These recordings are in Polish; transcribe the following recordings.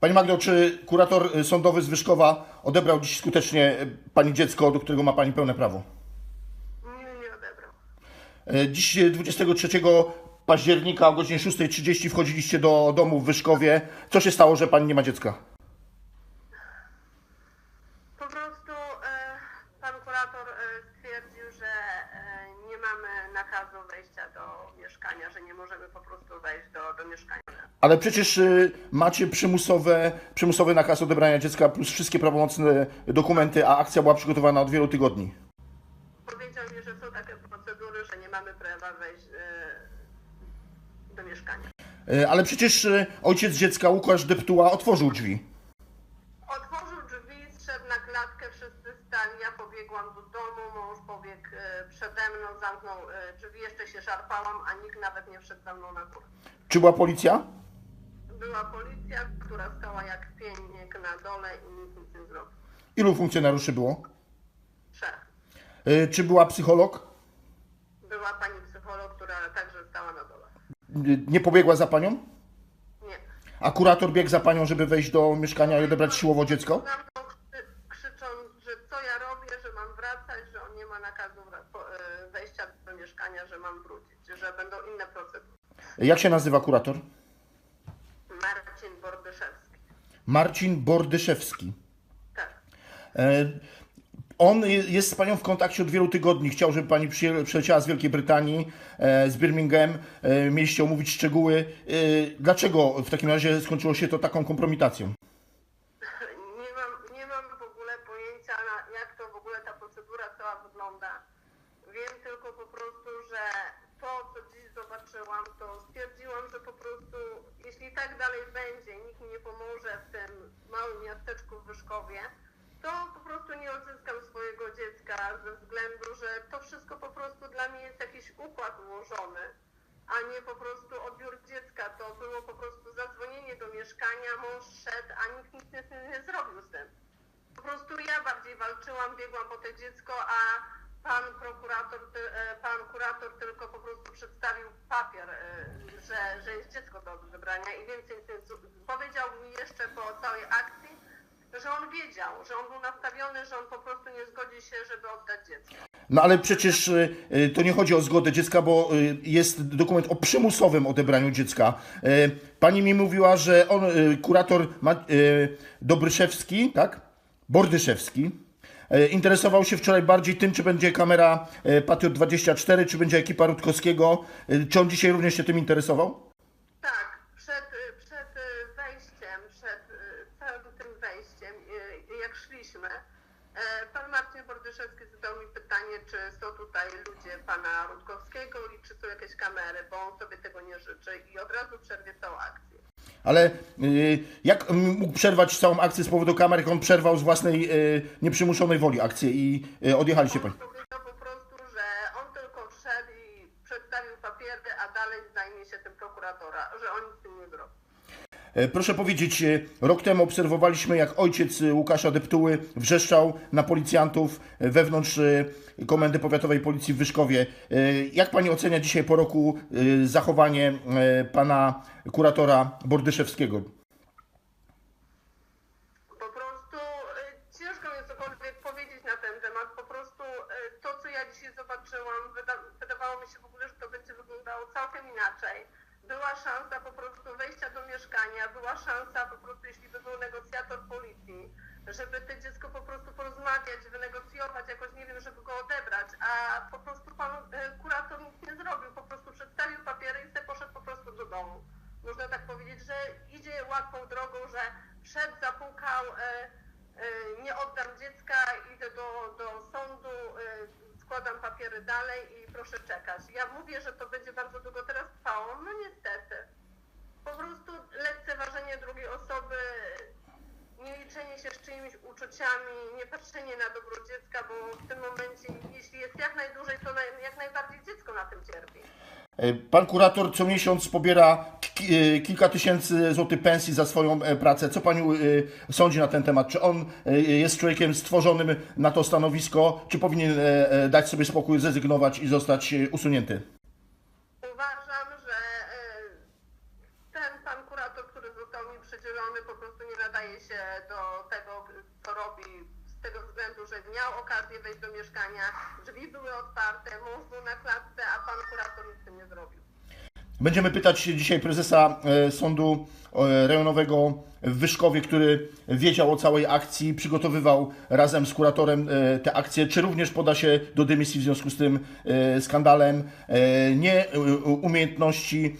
Pani Magdo, czy kurator y, sądowy z Wyszkowa odebrał dziś skutecznie y, Pani dziecko, do którego ma Pani pełne prawo? Nie, nie odebrał. Y, Dziś y, 23 października o godzinie 6.30 wchodziliście do domu w Wyszkowie. Co się stało, że Pani nie ma dziecka? Po prostu e, pan kurator e, stwierdził, że e, nie mamy nakazu wejścia do mieszkania, że nie możemy po prostu wejść do, do mieszkania. Ale przecież y, macie przymusowe, przymusowy nakaz odebrania dziecka plus wszystkie prawomocne dokumenty, a akcja była przygotowana od wielu tygodni. Powiedział mi, że są takie procedury, że nie mamy prawa wejść e, do mieszkania. Y, Ale przecież y, ojciec dziecka, Łukasz Deptuła, otworzył drzwi. Otworzył drzwi, zszedł na klatkę, wszyscy stali, ja pobiegłam do domu, mąż pobiegł przede mną, zamknął drzwi, jeszcze się szarpałam, a nikt nawet nie wszedł za mną na górę. Czy była policja? Była policja, która stała jak pieniek na dole i nic nie zrobił. Ilu funkcjonariuszy było? Trzech. Y, Czy była psycholog? Była pani psycholog, która także stała na dole. Y, Nie pobiegła za panią? Nie. A kurator biegł za panią, żeby wejść do mieszkania i odebrać siłowo dziecko? Znam to krzy, krzycząc, że co ja robię, że mam wracać, że on nie ma nakazu wra- po- e, wejścia do mieszkania, że mam wrócić, że będą inne procedury. Jak się nazywa kurator? Marcin Bordyszewski. Marcin Bordyszewski. Tak. E, On je- jest z panią w kontakcie od wielu tygodni. Chciał, żeby pani przyleciała z Wielkiej Brytanii, e, z Birmingham. E, Mieliście omówić szczegóły. Dlaczego w takim razie skończyło się to taką kompromitacją? Nie mam, nie mam w ogóle pojęcia, jak to w ogóle ta procedura cała wygląda. Wiem tylko po prostu, że to, co dziś zobaczyłam, to stwierdziłam, że po prostu, jeśli tak dalej będzie, nikt mi nie pomoże w tym małym miasteczku w Wyszkowie, to po prostu nie odzyskam swojego dziecka ze względu, że to wszystko po prostu dla mnie jest jakiś układ ułożony, a nie po prostu odbiór dziecka. To było po prostu zadzwonienie do mieszkania, mąż szedł, a nikt nic nie, nie zrobił z tym. Po prostu ja bardziej walczyłam, biegłam po to dziecko, a pan prokurator, e, pan kurator tylko po prostu przedstawił papier, e, że, że jest dziecko do odebrania i więcej powiedział mi jeszcze po całej akcji, że on wiedział, że on był nastawiony, że on po prostu nie zgodzi się, żeby oddać dziecko. No ale przecież e, e, to nie chodzi o zgodę dziecka, bo e, jest dokument o przymusowym odebraniu dziecka. Pani mi mówiła, że on, kurator Dobryszewski, tak? Bordyszewski, interesował się wczoraj bardziej tym, czy będzie kamera e, Patriot 24, czy będzie ekipa Rutkowskiego. E, Czy on dzisiaj również się tym interesował? Tak, przed, przed wejściem, przed całym tym wejściem, jak szliśmy, e, pan Marcin Bordyszewski zadał mi pytanie, czy są tutaj ludzie pana Rutkowskiego i czy są jakieś kamery, bo on sobie tego nie życzy i od razu przerwie całą akcję. Ale e, jak mógł przerwać całą akcję z powodu kamer, jak on przerwał z własnej e, nieprzymuszonej woli akcję i e, odjechaliście Pani? po prostu, że on tylko wszedł i przedstawił papiery, a dalej zajmie się tym prokuratora, że on nic z tym nie zrobi. E, Proszę powiedzieć, e, rok temu obserwowaliśmy, jak ojciec e, Łukasza Deptuły wrzeszczał na policjantów wewnątrz Komendy Powiatowej Policji w Wyszkowie. Jak pani ocenia dzisiaj po roku zachowanie pana kuratora Bordyszewskiego? Po prostu ciężko mi cokolwiek powiedzieć na ten temat. Po prostu to, co ja dzisiaj zobaczyłam, wyda wydawało mi się w ogóle, że to będzie wyglądało całkiem inaczej. Była szansa po prostu wejścia do mieszkania, była szansa po prostu, jeśli by był negocjator policji, żeby to dziecko po prostu porozmawiać, wynegocjować jakoś, nie wiem, żeby go odebrać, a po prostu pan y, kurator nic nie zrobił, po prostu przedstawił papiery i sobie poszedł po prostu do domu można tak powiedzieć, że idzie łatwą drogą, że wszedł, zapukał, e, e, nie oddam dziecka, idę do, do sądu, e, składam papiery dalej i proszę czekać. Ja mówię, że to będzie bardzo długo teraz trwało, no niestety. Po prostu lekceważenie drugiej osoby, nie liczenie się z czyimiś uczuciami, nie patrzenie na dobro dziecka, bo w tym momencie, jeśli jest jak najdłużej, to jak najbardziej dziecko na tym cierpi. E, Pan kurator co miesiąc pobiera e, kilka tysięcy złotych pensji za swoją e, pracę. Co pani sądzi na ten temat? Czy on jest człowiekiem stworzonym na to stanowisko, czy powinien dać sobie spokój, zrezygnować i zostać usunięty? Uważam, że e, ten pan kurator, który został mi przydzielony, niedoszkolony po prostu nie nadaje się do tego, co robi z tego względu, że miał okazję wejść do mieszkania, drzwi były otwarte, mąż był na klatce, a pan kurator nic tym nie zrobił. Będziemy pytać dzisiaj prezesa e, Sądu e, Rejonowego w Wyszkowie, który wiedział o całej akcji, przygotowywał razem z kuratorem e, tę akcję, czy również poda się do dymisji w związku z tym skandalem nieumiejętności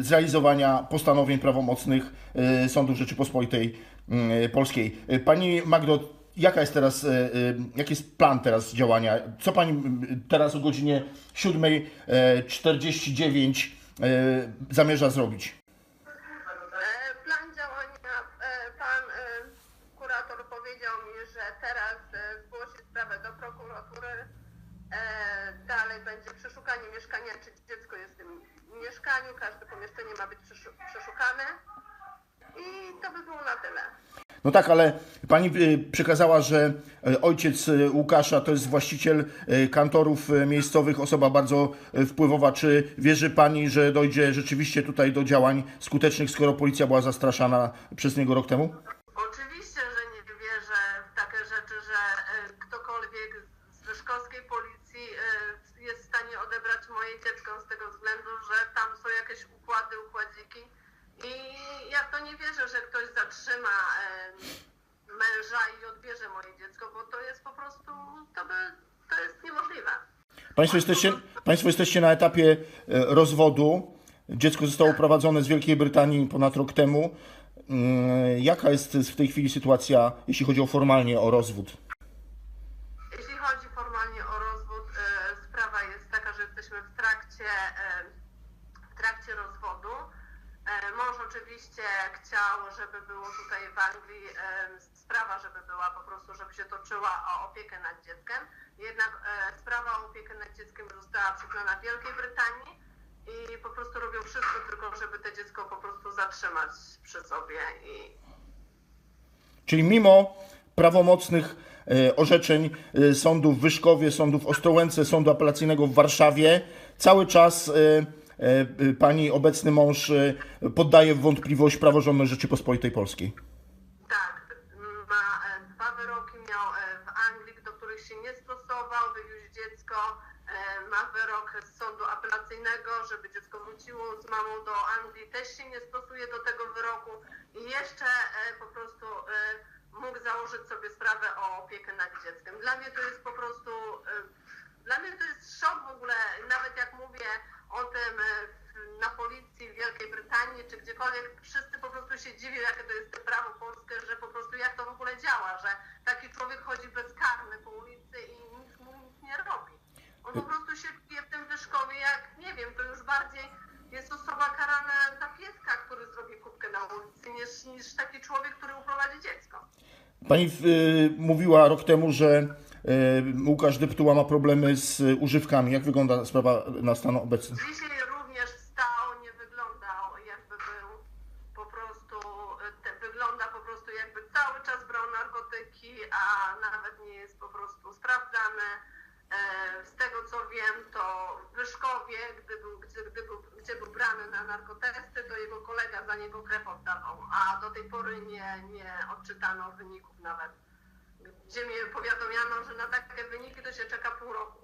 zrealizowania postanowień prawomocnych sądów Rzeczypospolitej mm, Polskiej. Pani Magdo, Jaka jest teraz, e, e, jaki jest plan teraz działania? Co Pani m, teraz o godzinie 7.49 e, zamierza zrobić? E, Plan działania, e, pan e, kurator powiedział mi, że teraz e, zgłosi sprawę do prokuratury. E, Dalej będzie przeszukanie mieszkania, czy dziecko jest w tym mieszkaniu. Każde pomieszczenie ma być przeszu- przeszukane. I to by było na tyle. No tak, ale Pani e, przekazała, że e, ojciec e, Łukasza to jest właściciel kantorów miejscowych, osoba bardzo wpływowa. Czy wierzy Pani, że dojdzie rzeczywiście tutaj do działań skutecznych, skoro policja była zastraszana przez niego rok temu? Oczywiście, że nie wierzę w takie rzeczy, że e, ktokolwiek z wyszkowskiej policji e, jest w stanie odebrać moje dziecko z tego względu, że tam są jakieś układy, układziki. I ja w to nie wierzę, że ktoś zatrzyma męża i odbierze moje dziecko, bo to jest po prostu, to, by, to jest niemożliwe. Państwo jesteście, państwo jesteście na etapie e, rozwodu. Dziecko zostało uprowadzone z Wielkiej Brytanii ponad rok temu. Mm, Jaka jest w tej chwili sytuacja, jeśli chodzi o formalnie o rozwód? Jeśli chodzi formalnie o rozwód, e, sprawa jest taka, że jesteśmy w trakcie, w trakcie rozwodu. E, mąż oczywiście chciał, żeby było tutaj w Anglii e, sprawa, żeby była po prostu, żeby się toczyła o opiekę nad dzieckiem. Jednak e, sprawa o opiekę nad dzieckiem została przyznana w Wielkiej Brytanii i po prostu robią wszystko tylko, żeby to dziecko po prostu zatrzymać przy sobie i Czyli mimo prawomocnych orzeczeń sądów w Wyszkowie, sądów Ostrołęce, sądu apelacyjnego w Warszawie, cały czas pani obecny mąż e, poddaje w wątpliwość praworządność Rzeczypospolitej Polskiej. Tak, ma e, dwa wyroki miał e, w Anglii, do których się nie stosował, wywiózł dziecko, e, ma wyrok z sądu apelacyjnego, żeby dziecko wróciło z mamą do Anglii, też się nie stosuje do tego wyroku i jeszcze e, po prostu e, mógł założyć sobie sprawę o opiekę nad dzieckiem. Dla mnie to jest po prostu, e, dla mnie to jest szok w ogóle, nawet jak mówię o tym e, na policji w Wielkiej Brytanii czy gdziekolwiek, wszyscy po prostu się dziwią, jakie to jest prawo polskie, że po prostu jak to w ogóle działa, że taki człowiek chodzi bezkarny po ulicy i nikt mu nic nie robi. On po prostu się czuje w tym Wyszkowie jak, nie wiem, to już bardziej jest osoba karana za pieska, który zrobi kubkę na ulicy, niż, niż taki człowiek, który uprowadzi dziecko. Pani y, mówiła rok temu, że Łukasz Deptuła ma problemy z y, używkami. Jak wygląda sprawa na stan obecny? Dzisiaj również stał, nie wyglądał jakby był po prostu, e, te, wygląda po prostu jakby cały czas brał narkotyki, a nawet nie jest po prostu sprawdzany. E, z tego co wiem, to w Wyszkowie, gdy był, gdzie, gdy był, gdzie był brany na narkotesty, to jego kolega za niego krew oddawał, a do tej pory nie, nie odczytano wyników nawet. Gdzie mnie powiadomiano, że na takie wyniki to się czeka pół roku.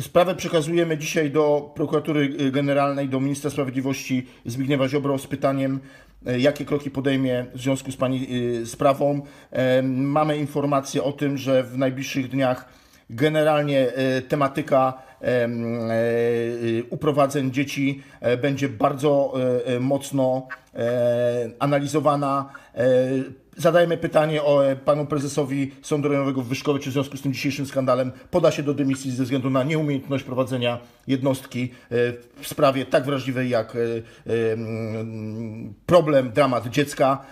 Sprawę przekazujemy dzisiaj do prokuratury y, generalnej, do ministra sprawiedliwości Zbigniewa Ziobro z pytaniem, y, jakie kroki podejmie w związku z pani y, sprawą. Em, Mamy informację o tym, że w najbliższych dniach generalnie y, tematyka em, e, y, uprowadzeń dzieci e, będzie bardzo e, e, mocno e, analizowana. Zadajemy pytanie o e, panu prezesowi Sądu Rejonowego w Wyszkowie, czy w związku z tym dzisiejszym skandalem poda się do dymisji ze względu na nieumiejętność prowadzenia jednostki e, w sprawie tak wrażliwej jak e, problem, dramat dziecka.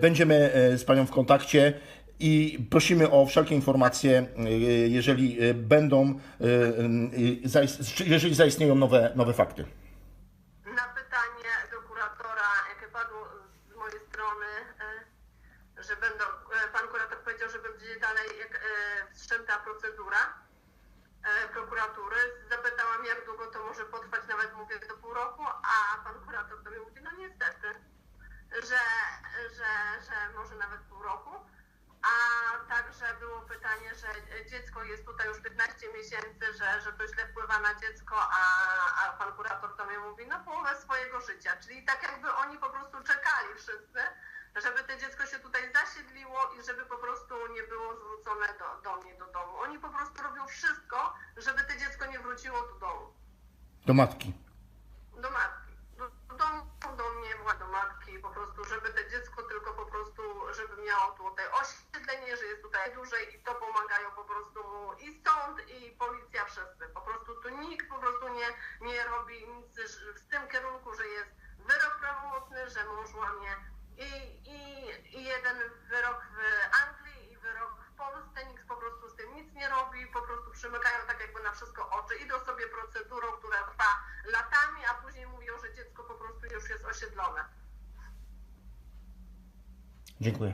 Będziemy z panią w kontakcie. I prosimy o wszelkie informacje, jeżeli będą, jeżeli zaistnieją nowe, nowe fakty. Na pytanie do kuratora, jakie padło z mojej strony, e, że będą, e, pan kurator powiedział, że będzie dalej jak, e, wszczęta procedura e, prokuratury. Zapytałam, jak długo to może potrwać, nawet mówię do pół roku, a pan kurator do mnie mówi, no niestety, że, że, że może nawet pół roku. A także było pytanie, że dziecko jest tutaj już 15 miesięcy, że, że to źle wpływa na dziecko, a, a pan kurator do mnie mówi, no połowę swojego życia. Czyli tak jakby oni po prostu czekali wszyscy, żeby to dziecko się tutaj zasiedliło i żeby po prostu nie było zwrócone do, do mnie, do domu. Oni po prostu robią wszystko, żeby to dziecko nie wróciło do domu. Do matki. Do matki. Do, do domu, do mnie, do matki, po prostu, żeby to dziecko tylko po prostu, żeby miało tutaj osiedlenie, że jest tutaj dłużej i to pomagają po prostu mu i sąd, i policja, wszyscy. Po prostu tu nikt po prostu nie, nie robi nic w tym kierunku, że jest wyrok prawomocny, że mąż łamie i jeden wyrok w Anglii i wyrok w Polsce, nikt po prostu z tym nic nie robi, po prostu przymykają tak jakby na wszystko oczy, idą sobie procedurą, która trwa latami, a później mówią, że dziecko po prostu już jest osiedlone. Dziękuję.